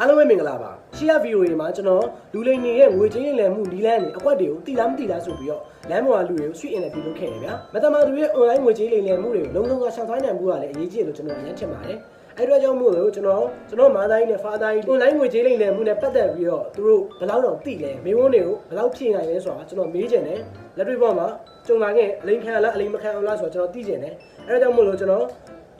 အားလုံးပဲမင်္ဂလာပါရှေ့ရဗီဒီယိုတွေမှာကျွန်တော်လူလိန်နေရဲ့ငွေချင်းလိမ်လည်မှုနီလန်းနေအကွက်တွေကိုတိလားမတိလားဆိုပြီးတော့လမ်းပေါ်ကလူတွေကို street interview လုပ်ခဲ့တယ်ဗျာမတမာသူရဲ့ online ငွေချင်းလိမ်လည်မှုတွေကိုလုံးလုံးကရှောင်ဆိုင်နိုင်မှုကလည်းအရေးကြီးတယ်လို့ကျွန်တော်အရင်ထင်ပါတယ်အဲ့တော့ကြောင့်မို့လို့ကျွန်တော်ကျွန်တော်မာသားကြီးနဲ့ဖာသားကြီး online ငွေကြေးလိမ်လည်မှုနဲ့ပတ်သက်ပြီးတော့သူတို့ဘယ်လောက်တော့သိလဲမေးခွန်းတွေကိုဘယ်လောက်ဖြေနိုင်လဲဆိုတာကျွန်တော်မေးချင်တယ်လက်တွေ့ပေါ်မှာကြုံလာခဲ့အလိမ်ခံလားအလိမ်မခံအောင်လားဆိုတော့ကျွန်တော်သိချင်တယ်အဲ့ဒါကြောင့်မို့လို့ကျွန်တော်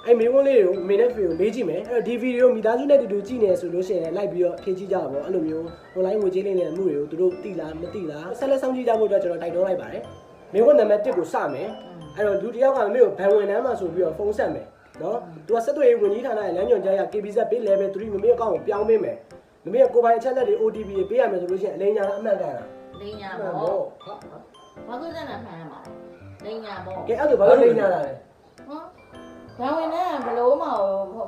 အဲ့မေးခွန်းလေးတွေကိုမင်းနဲ့ဖေကိုမေးကြည့်မယ်အဲ့တော့ဒီဗီဒီယိုမိသားစုနဲ့တူတူကြည့်နေဆိုလို့ရှိရင်လိုက်ပြီးတော့ဖြည့်ကြည့်ကြပါဘောအဲ့လိုမျိုး online ငွေကြေးလိမ်လည်မှုတွေကိုသူတို့သိလားမသိလားဆက်လက်ဆောင်ကြည့်ကြဖို့အတွက်ကျွန်တော်တိုက်တွန်းလိုက်ပါတယ်မေးခွန်းနံပါတ်1ကိုစမယ်အဲ့တော့လူတစ်ယောက်ကမမေကိုဘန်ဝင်နှမ်းမှာဆိုပြီးတော့ဖုန်းဆက်မယ်နော်သူကဆက်သွယ်ရေးဝန်ကြီးဌာနရဲ့လမ်းညွှန်ကြားရ KBZ ပေး level 3မမေအကောင့်ကိုပြောင်းပေးမယ်မမေကကိုယ်ပိုင်အချက်လက်တွေ OTP တွေပေးရမယ်ဆိုလို့ရှိရင်အလိမ်ညာလားအမှန်ကန်လားလိညာမှန်ပေါ့ပေါ့ဘာလို့စမ်းတာမှန်ရမှာလဲလိညာပေါ့ကဲအဲ့ဒါဘာလို့လိမ်ညာလာလဲဟော ဘာဝင်နဲ့ဘလို့မ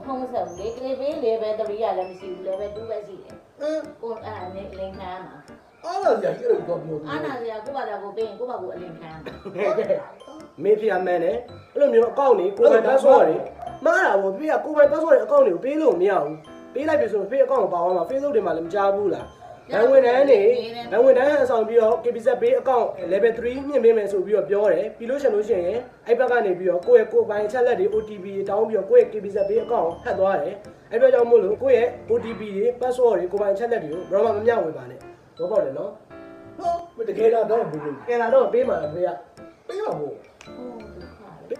ဖုံးမဆက်ဘူးလေကလေးပေးလေပဲတပီးရလည်းမရှိဘူးလေပဲ2ပဲရှိတယ်အင်းကိုအဲ့ဒါနဲ့လိန်ခံရမှာအားလာကြကြီးအဲ့လိုတော့ပြောအာနာစရာကိုပါတာကိုပေးရင်ကိုပါကိုအလင်ခံရမှာမေဖေအမှန်တယ်အဲ့လိုမျိုးအကောင့်တွေကိုယ်ပိုင် password တွေမှားတာပေါ့ဖေကကိုယ်ပိုင် password တွေအကောင့်တွေကိုပေးလို့မရဘူးပေးလိုက်ပြီဆိုရင်ဖေအကောင့်ကိုပါအောင်မှာ Facebook တွေမှာလည်းမကြားဘူးလား ဘန်ဝင်တန်းနေဘန်ဝင်တန်းဟန်ဆောင်ပြီးတော့ KBZ ပေးအကောင့် level 3မြင့်ပေးမယ်ဆိုပြီးတော့ပြောတယ်ပြီးလို့ရှိရင်လို့ရှိရင်အဲ့ဘက်ကနေပြီးတော့ကိုယ့်ရဲ့ကိုယ်ပိုင်ချက်လက်တွေ OTP တွေတောင်းပြီးတော့ကိုယ့်ရဲ့ KBZ ပေးအကောင့်ဟက်သွားတယ်အဲ့ဘက်ကြောင့်မို့လို့ကိုယ့်ရဲ့ OTP တွေ password တွေကိုယ်ပိုင်ချက်လက်တွေကိုဘယ်တော့မှမမျှဝေပါနဲ့တော့ပေါ့တယ်နော်ဟောတကယ်တော့တော့ဘူးလို့ကဲလာတော့ပေးမှာလားဖေကပေးပါဘူးဟိုဒုက္ခလေ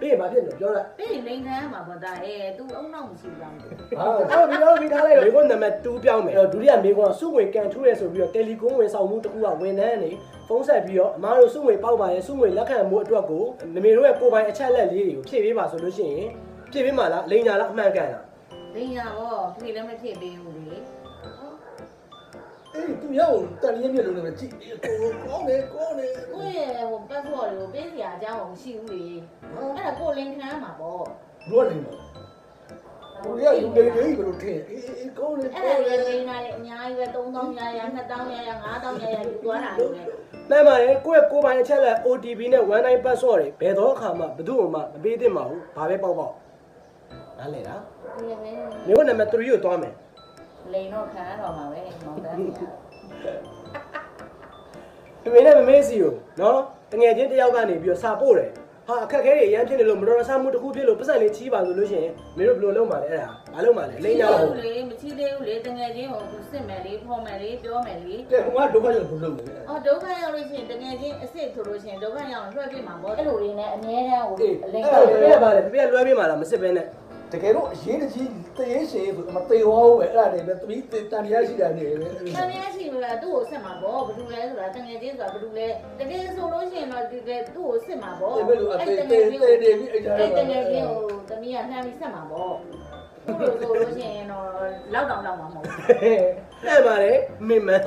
ပေးရင်ဘာဖြစ်လဲပြောလိုက်ပေးရင်လိန်ခံရမှာပေါ့ဒါအဲ तू အုံနောက်မရှိဘူးလားမသိဘူးဟာအော်ဒီတော့ပြီးထားလိုက်တော့မေကွန်နံပါတ်2ပြောင်းမယ်အဲ့တော့ဒုတိယမေကွန်ကစုငွေကန်ထူးရဲဆိုပြီးတော့တယ်လီကွန်ဝင်ဆောင်မှုတစ်ခုကဝန်ထမ်းနေဖုန်းဆက်ပြီးတော့အမားတို့စုငွေပေါက်ပါရဲ့စုငွေလက်ခံမှုအတွက်ကိုမမေတို့ရဲ့ကိုယ်ပိုင်အချက်လက်လေးတွေကိုဖြည့်ပေးပါဆိုလို့ရှိရင်ဖြည့်ပေးမှလားလိန်ညာလားအမှန်ကန်လားလိညာပေါ့ဖြေလည်းမဖြေပေးဘူးလေအေး သူရောက်တန်ရင်းမြလုံးနဲ့ကြည့်ကိုကောင်းတယ်ကောင်းတယ်ကိုယ့်ရဲ့ဟို password တွေကိုပေးစရာအကြောင်းမရှိဘူးလေအဲ့ဒါကိုလင်ခံရမှာပေါ့ဘောနေမှာကိုရယူနေတယ်ဘယ်လိုထင်အေးအေးကောင်းတယ်အဲ့ဒါတွေလိန်လာလေအများကြီးပဲ3000ရရ2000ရရ5000ရရယူသွားတာလေမှန်ပါတယ်ကိုယ့်ရဲ့ကိုယ်ပိုင်အချက်လက် OTP နဲ့ one time password တွေဘယ်တော့အခါမှဘယ်သူ့မှမပေးသင့်ပါဘူးဘာပဲပေါက်ပေါက်နားလည်လားဒီလေမေကွန်နံပါတ်3ကိုသွားမယ်လိန်တော့ခံရတော့မှာပဲမောင်တန်း ကြီးမမေနဲ့မမေစီကိုနော်တငယ်ချင်းတယောက်ကနေပြီးတော့စာပို့တယ်ဟာအခက်ခဲတွေအရင်ဖြစ်နေလို့မတော်တဆမှုတစ်ခုဖြစ်လို့ပတ်စံလေးချီးပါဆိုလို့ရှိရင်မင်းတို့ဘယ်လိုလုပ်မှာလဲအဲ့ဒါမလုပ်မှာလဲလိမ့်ကြပါဘူးလေမချီသေးဘူးလေတငယ်ချင်းကိုသူစစ်မယ်လေဖော်မယ်လေပြောမယ်လေကဲဟိုကဒုက္ခရောက်ဘယ်လိုလုပ်လဲအော်ဒုက္ခရောက်လို့ရှိရင်တငယ်ချင်းအစ်စ်ဆိုလို့ရှိရင်ဒုက္ခရောက်လွှဲပြမှာပေါ့အဲ့လိုလေးနဲ့အမြဲတမ်းဟိုအလင်းအဲ့ဒါပြပြပါလေပြပြလွှဲပြမှာလားမစစ်ပဲနဲ့ တကယ်တော့အရေးတကြီးတရေရှင်ဆိုအမသေးဟောပဲအဲ့ဒါတွေပဲသမီးတန်ရရှိတာနေပဲတန်ရရှိလို့သူ့ကိုစစ်မှာပေါ့ဘာလို့လဲဆိုတာတငယ်ချင်းဆိုတာဘာလို့လဲတကယ်ဆိုလို့ရှိရင်တော့ဒီကသူ့ကိုစစ်မှာပေါ့ဒီဘက်လိုအသေးသေးသေးနေပြီအဲ့ဒါအဲ့တကယ်ချင်းကိုသမီးကနှမ်းပြီးဆက်မှာပေါ့ ဘလို့ဆိုလို့ရှိရင်တော့လောက်တောင်လောက်မှာမဟုတ်ဘူးအဲ့ပါလေမင်းမန်း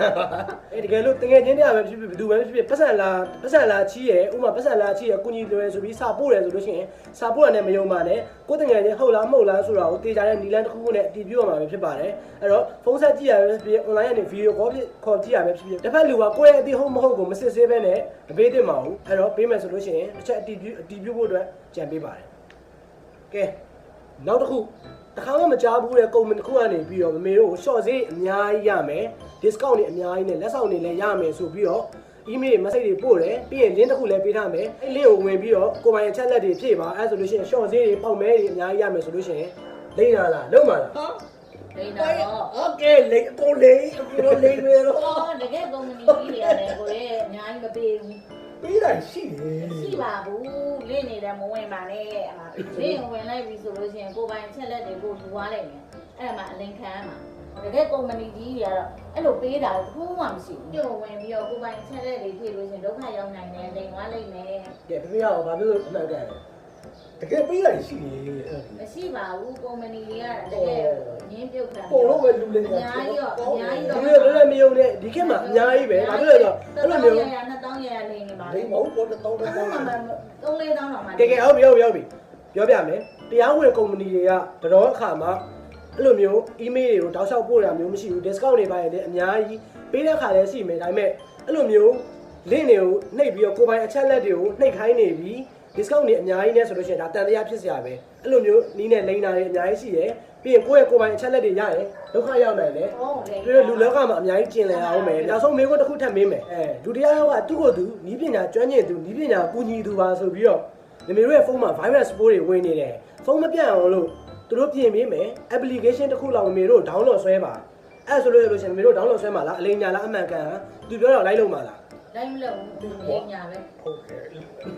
အဲ့တကယ်လို့တငယ်ချင်းတရားပဲဖြစ်ဖြစ်ဘယ်သူပဲဖြစ်ဖြစ်ပတ်စံလာပတ်စံလာချီးရဥမာပတ်စံလာချီးရကုညီလွယ်ဆိုပြီးစာပို့တယ်ဆိုလို့ရှိရင်စာပို့ရတဲ့မယုံပါနဲ့ကိုတငယ်ချင်းဟုတ်လားမဟုတ်လားဆိုတာကိုတေချာတဲ့နီလန်းတစ်ခုခုနဲ့အတည်ပြုရမှာပဲဖြစ်ပါတယ်အဲ့တော့ဖုန်းဆက်ကြည့်ရပဲဖြစ်ဖြစ် online ကနေ video call ဖြစ်ခေါ်ကြည့်ရပဲဖြစ်ဖြစ်တစ်ဖက်လူကကိုယ့်ရဲ့အတိဟုတ်မဟုတ်ကိုမစစ်ဆေးဘဲနဲ့မပေးသင့်ပါဘူးအဲ့တော့ပေးမယ်ဆိုလို့ရှိရင်တစ်ချက်အတည်ပြုအတည်ပြုဖို့အတွက်ကြံပေးပါတယ်ကဲ နောက်တစ်ခုတစ်ခါမှမကြားဘူးတဲ့ကုမ္ပဏီတစ်ခုကနေပြီးတော့မမေတို့ကို short ဈေးအများကြီးရမယ် discount တွေအများကြီးနဲ့လက်ဆောင်တွေလည်းရမယ်ဆိုပြီးတော့ email message တွေပို့တယ်ပြီးရင် link တစ်ခုလည်းပေးထားမယ်အဲ့ link ကိုဝင်ပြီးတော့ကိုယ်ပိုင်အချက်လက်တွေဖြည့်ပါအဲ့ဆိုလို့ရှိရင် short ဈေးတွေပေါက်မဲတွေအများကြီးရမယ်ဆိုလို့ရှိရင်လိမ့်လာလားလုံးပါလားဟုတ်လိမ့်လာတော့ okay လိမ့်ကိုလိမ့်အခုတော့လိမ့်ရတော့တကယ်ကုမ္ပဏီကြီးတွေရတယ်ကိုယ်ရဲ့အများကြီးမပေးဘူး ပြီးတာရှိတယ်ရှိပါဘူးလင့်နေတယ်မဝင်ပါနဲ့အမလင့်ဝင်လိုက်ပြီဆိုလို့ရှိရင်ကိုပိုင်ချက်လက်တွေကိုယူသွားလိုက်မယ်အဲ့ဒါမှအလင်ခံရမှာတကယ်ကုမ္ပဏီကြီးတွေကတော့အဲ့လိုပေးတာတခုမှမရှိဘူးပြုတ်ဝင်ပြီးတော့ကိုပိုင်ချက်လက်တွေဖြည့်လို့ရှိရင်ဒုက္ခရောက်နိုင်တယ်လိမ်သွားလိမ့်မယ်ကဲပြပြရောဘာဖြစ်လို့အမှန်ကန်လဲတကယ်ပြီးတာရှိတယ်အဲ့ဒါမရှိပါဘူးကုမ္ပဏီတွေကတကယ်ရင်းပြုတ်ခံပို့လို့ပဲလူလေးအများကြီးတော့အများကြီးဒီတော့လိုလည်းမယုံနဲ့ဒီခေတ်မှာအများကြီးပဲဘာဖြစ်လို့လဲဆိုတော့အဲ့လိုမျိုး ရ2000ရရလိမ့်နေပါလိမ့်မဟုတ်တော့တောင်းအဲ့တောဒါင်းမှတောင်း3 4000တော့မှကဲကဲဟုတ်ပြီဟုတ်ပြီဟုတ်ပြီပြောပြမယ်တရားဝင်ကုမ္ပဏီတွေကတတော်အခါမှာအဲ့လိုမျိုး email တွေကိုတောက်လျှောက်ပို့တာမျိုးမရှိဘူး discount တွေပါရင်လည်းအများကြီးပေးတဲ့ခါလည်းရှိမယ်ဒါပေမဲ့အဲ့လိုမျိုး link တွေကိုနှိပ်ပြီးတော့ကိုယ်ပိုင်အချက်လက်တွေကိုနှိပ်ခိုင်းနေပြီး discount တွေအများကြီးနဲ့ဆိုလို့ရှိရင်ဒါတန်တရားဖြစ်စရာပဲ အဲ့လိုမျိုးနီးနဲ့လိန်နာတွေအများကြီးရှိတယ်ပြီးရင်ကိုယ့်ရဲ့ကိုယ်ပိုင်အချက်လက်တွေရရင်ဒုက္ခရောက်နိုင်တယ်ဟုတ်လေပြီးတော့လူလောကမှာအများကြီးကျင်လည်အောင်မယ်နောက်ဆုံးမေးခွန်းတစ်ခုထပ်မေးမယ်အဲလူတရားရောကသူ့ကိုယ်သူနီးပညာကျွမ်းကျင်သူနီးပညာကူညီသူပါဆိုပြီးတော့ညီမေတို့ရဲ့ဖုန်းမှာ virus ပိုးတွေဝင်နေတယ်ဖုန်းမပြတ်အောင်လို့သူတို့ပြင်ပေးမယ် application တစ်ခုလောက်ညီမေတို့ download ဆွဲပါအဲ့ဆိုလို့ရလို့ရှိရင်ညီမေတို့ download ဆွဲမှာလားအလိညာလားအမှန်ကန်သူပြောတော့လိုက်လို့မှာလား လိုက်မလို့သူလေညာပဲဟုတ်ကဲ့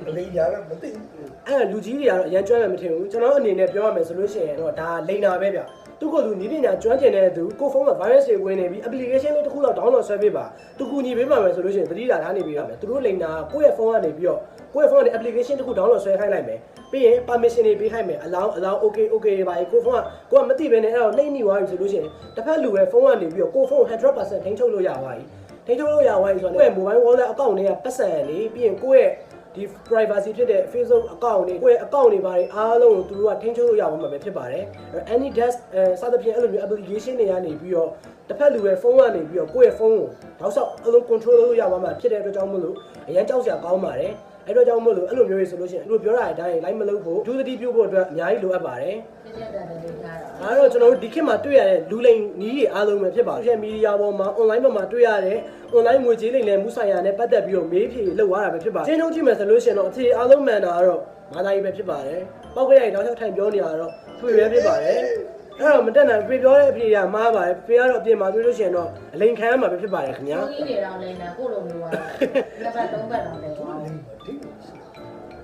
အလေးရပဲမသိဘူးအဲ့ဒါလူကြီးတွေကတော့အရန်ကျွမ်းမယ်မထင်ဘူးကျွန်တော်အနေနဲ့ပြောရမယ်ဆိုလို့ရှိရင်တော့ဒါလိန်နာပဲဗျသူကသူနီးပညာကျွမ်းကျင်တဲ့သူကိုဖုန်းမှာ virus တွေဝင်နေပြီး application လေးတစ်ခုလောက် download ဆွဲပေးပါသူကူညီပေးပါမယ်ဆိုလို့ရှိရင်သတိထားထားနေပြီးတော့မယ်သူတို့လိန်နာကိုယ့်ရဲ့ဖုန်းကနေပြီးတော့ကိုယ့်ရဲ့ဖုန်းကနေ application တစ်ခု download ဆွဲခိုင်းလိုက်မယ်ပြီးရင် permission တွေပေးခိုင်းမယ် allow allow okay okay ပါကိုဖုန်းကကိုကမသိဘဲနဲ့အဲ့တော့နှိမ့်နေသွားပြီဆိုလို့ရှိရင်တစ်ဖက်လူပဲဖုန်းကနေပြီးတော့ကိုဖုန်း100%ထိန်းချုပ်လို့ရသွားပြီ ထိန်းချုပ်လို့ရသွားပြီဆိုတော့ကိုယ့်ရဲ့ mobile wallet account တွေကပတ်စံနေပြီးရင်ကိုယ့်ရဲ့ဒီ privacy ဖြစ်တဲ့ Facebook account တွေကိုယ့်ရဲ့ account တွေဘာတွေအားလုံးကိုသူတို့ကထိန်းချုပ်လို့ရအောင်မှာပဲဖြစ်ပါတယ်အဲ့ any desk အဲစသဖြင့်အဲ့လိုမျိုး application တွေကနေပြီးတော့တစ်ဖက်လူရဲ့ဖုန်းကနေပြီးတော့ကိုယ့်ရဲ့ဖုန်းကိုတောက်ဆောက်အဲ့လို control လုပ်လို့ရပါမှာဖြစ်တဲ့အတွက်ကြောင့်မို့လို့အရင်ကြောက်စရာကောင်းပါတယ်အဲ့တော့ကြောင့်မို့လို့အဲ့လိုမျိုးတွေဆိုလို့ရှိရင်အဲ့လိုပြောတာအတိုင်းလိုက်မလုပ်ဖို့ဒုသတိပြုဖို့အတွက်အများကြီးလိုအပ်ပါတယ်ပြည့်ပြည့်တဲ့လေးထားတော့ ဒါကတော့ကျွန်တော်တို့ဒီခေတ်မှာတွေ့ရတဲ့လူလိမ်နီးတွေအားလုံးပဲဖြစ်ပါတယ်။ social media ပေါ်မှာ online ပေါ်မှာတွေ့ရတဲ့ online ငွေကြေးလိမ်လည်မှုဆိုင်ရာနဲ့ပတ်သက်ပြီးတော့မေးဖြေလုပ်ရတာပဲဖြစ်ပါတယ်။ရှင်းထုတ်ကြည့်မယ်ဆိုလို့ရှိရင်တော့အဖြေအားလုံးမှန်တာကတော့မာသားကြီးပဲဖြစ်ပါတယ်။ပောက်ကြရိုက်တောက်ချောက်ထိုင်ပြောနေတာတော့သူပဲဖြစ်ပါတယ်။အဲ့တော့မတက်နိုင်ဖေပြောတဲ့အဖြေကမှားပါတယ်။ဖေကတော့အပြင်မှာတွေ့လို့ရှိရင်တော့အလိန်ခံရမှာပဲဖြစ်ပါတယ်ခင်ဗျာကိုကြီးတွေတော့လိန်တာကိုလိုမျိုးပါနှစ်ပတ်သုံးပတ်တော့လိန်သွားတယ်ဒီ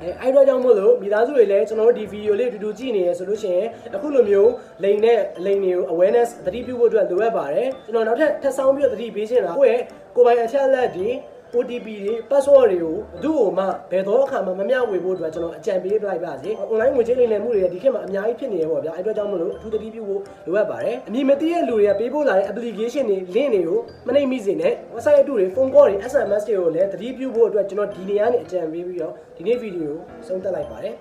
အဲအဲ့တော့ကြောင့်မို့လို့မိသားစုတွေလည်းကျွန်တော်တို့ဒီဗီဒီယိုလေးအတူတူကြည့်နေရဆိုလို့ရှိရင်အခုလိုမျိုးလိန်နဲ့လိန်တွေကို awareness သတိပြုဖို့အတွက်လိုအပ်ပါတယ်ကျွန်တော်နောက်ထပ်ထပ်ဆောင်ပြီးတော့သတိပေးချင်တာကိုယ့်ရဲ့ကိုယ်ပိုင်အချက်အလက်တွေ OTP တွေ password တွေကိုဘယ်သူ့ကိုမှဘယ်တော့အခါမှမမျှဝေဖို့အတွက်ကျွန်တော်အကြံပေးပလိုက်ပါစေ online ငွေကြေးလိမ်လည်မှုတွေဒီခေတ်မှာအများကြီးဖြစ်နေရပေါ့ဗျာအဲ့အတွက်ကြောင့်မို့လို့အထူးသတိပြုဖို့လိုအပ်ပါတယ်အမည်မသိတဲ့လူတွေကပေးပို့လာတဲ့ application တွေ link တွေကိုမနှိမ့်မိစေနဲ့ website အတူတွေ phone call တွေ SMS တွေကိုလည်းသတိပြုဖို့အတွက်ကျွန်တော်ဒီနေရာနေအကြံပေးပြီးတော့ဒီနေ့ဗီဒီယိုကိုဆုံးသက်လိုက်ပါတယ်